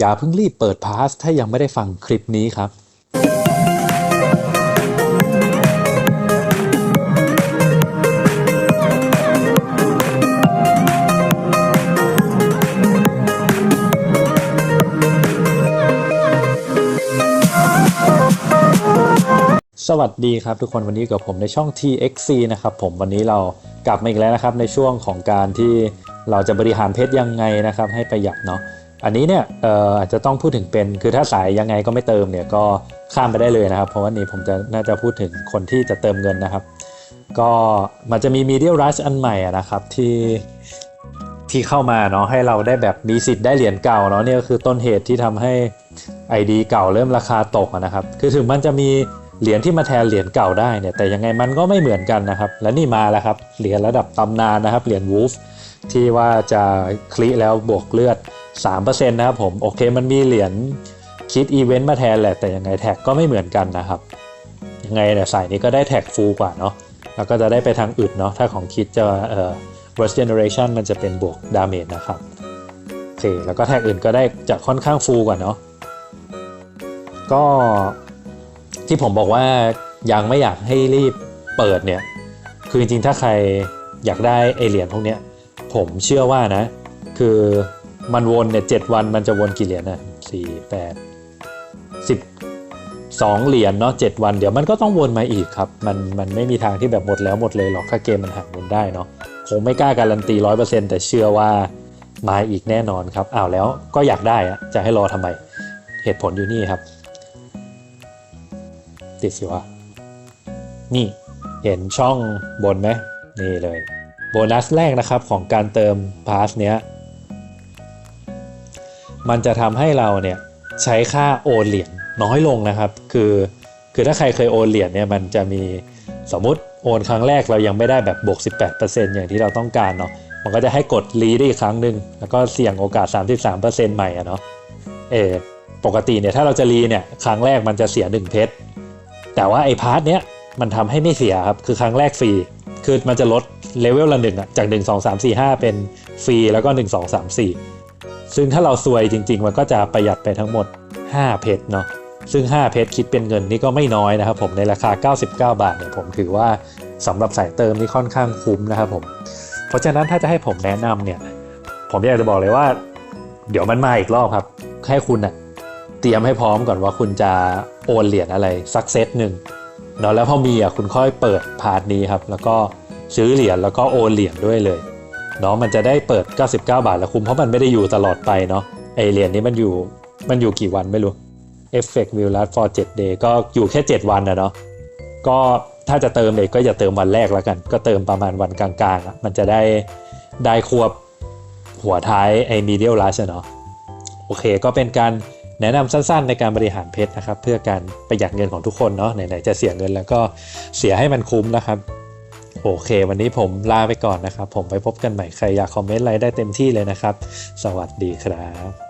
อย่าเพิ่งรีบเปิดพาสถ้ายังไม่ได้ฟังคลิปนี้ครับ สวัสดีครับทุกคนวันนี้กับผมในช่อง TXC นะครับผมวันนี้เรากลับมาอีกแล้วนะครับในช่วงของการที่เราจะบริหารเพชรยังไงนะครับ ให้ประหยัดเนาะ อันนี้เนี่ยอาจจะต้องพูดถึงเป็นคือถ้าสายยังไงก็ไม่เติมเนี่ยก็ข้ามไปได้เลยนะครับ เพราะว่านี้ผมจะน่าจะพูดถึงคนที่จะเติมเงินนะครับ ก็มันจะมี Media Rush อันใหม่นะครับที่ที่เข้ามาเนาะให้เราได้แบบมีสิทธิ์ได้เหรียญเก่าเนาะเนี่ยก็คือต้นเหตุที่ทำให้ ID เก่าเริ่มราคาตกนะครับ คือถึงมันจะมีเหรียญที่มาแทนเหรียญเก่าได้เนี่ยแต่ยังไงมันก็ไม่เหมือนกันนะครับ และนี่มาแล้วครับเหรียญระดับตำนานนะครับเหรียญวูฟที่ว่าจะคลิแล้วบวกเลือด 3%นะครับผมโอเคมันมีเหรียญคิดอีเวนต์มาแทนแหละ แต่ยังไงแท็กก็ไม่เหมือนกันนะครับ ยังไงเนี่ยสายนี้ก็ได้แท็กฟูลกว่าเนาะแล้วก็จะได้ไปทางอื่นเนาะถ้าของคิดจะเอ่อ worst generation มันจะเป็นบวกดาเมจนะครับโอเคแล้วก็แท็กอื่นก็ได้จะค่อนข้างฟูลกว่าเนาะก็ที่ผมบอกว่ายังไม่อยากให้รีบเปิดเนี่ยคือจริงๆถ้าใครอยากได้ไอเหรียญพวกเนี้ยผมเชื่อว่านะ คือ มันวนเนี่ยเจ็ดวันมันจะวนกี่เหรียญนะสี่แปดสิบสองเหรียญเนาะเจ็ดวันเดี๋ยวมันก็ต้องวนมาอีกครับมันมันไม่มีทางที่แบบหมดแล้วหมดเลยหรอกถ้าเกมมันหักวนได้เนาะคงไม่กล้าการันตีร้อยเปอร์เซ็นต์แต่เชื่อว่ามาอีกแน่นอนครับอ้าวแล้วก็อยากได้อะจะให้รอทำไมเหตุผลอยู่นี่ครับ ติดสิวะนี่เห็นช่องบนไหมนี่เลย โบนัสแรกนะครับของการเติมพาสเนี้ย มันจะทำให้เราเนี่ยใช้ค่าโอนเหรียญน้อยลงนะครับ คือคือถ้าใครเคยโอนเหรียญเนี่ยมันจะมีสมมติโอนครั้งแรกเรายังไม่ได้แบบบวก 18%อย่างที่เราต้องการเนาะมันก็จะให้กดรีได้อีกครั้งหนึ่งแล้วก็เสี่ยงโอกาส 33%ใหม่อะเนาะเออปกติเนี่ยถ้าเราจะรีเนี่ยครั้งแรกมันจะเสีย 1 เพชรแต่ว่าไอ้พาร์ทเนี้ยมันทำให้ไม่เสียครับ คือครั้งแรกฟรี คือมันจะลดเลเวลละหนึ่งอะจาก 1 2 3 4 5 เป็นฟรีแล้วก็ 1 2 3 4 ซึ่งถ้าเราซวยจริง ๆ มันก็จะประหยัดไปทั้งหมด 5 เพชรเนาะซึ่ง 5 เพชรคิดเป็นเงินนี่ก็ไม่น้อยนะครับผมในราคา 99 บาทเนี่ยผมถือว่าสำหรับสายเติมนี่ค่อนข้างคุ้มนะครับผมเพราะฉะนั้นถ้าจะให้ผมแนะนำเนี่ยผมอยากจะบอกเลยว่า เดี๋ยวมันมาอีกรอบครับให้คุณอะเตรียมให้พร้อมก่อนว่าคุณจะโอนเหรียญอะไรสักเซตหนึ่งเนาะแล้วพอมีอะคุณค่อยเปิดพาร์ทนี้ครับแล้วก็ซื้อเหรียญแล้วก็โอนเหรียญด้วยเลย เนาะมันจะได้เปิด 99 บาทแล้วคุ้มเพราะมันไม่ได้อยู่ตลอดไปเนาะไอเหรียญนี้มันอยู่มันอยู่กี่วันไม่รู้ Effect will last for 7 day ก็อยู่แค่ 7 วันนะเนาะก็ถ้าจะเติมเลยก็อย่าเติมวันแรกแล้วกัน ก็เติมประมาณวันกลางๆอะมันจะได้ได้ควบหัวท้ายไอ้ medial rush อะเนาะโอเคก็เป็นการแนะนำสั้นๆ ในการบริหารเพชรนะครับ เพื่อการประหยัดเงินของทุกคนเนาะไหนๆจะเสียเงินแล้วก็เสียให้มันคุ้มนะครับ โอเค วันนี้ผมลาไปก่อนนะครับ ผมไปพบกันใหม่ใครอยากคอมเมนต์อะไรได้เต็มที่เลยนะครับ สวัสดีครับ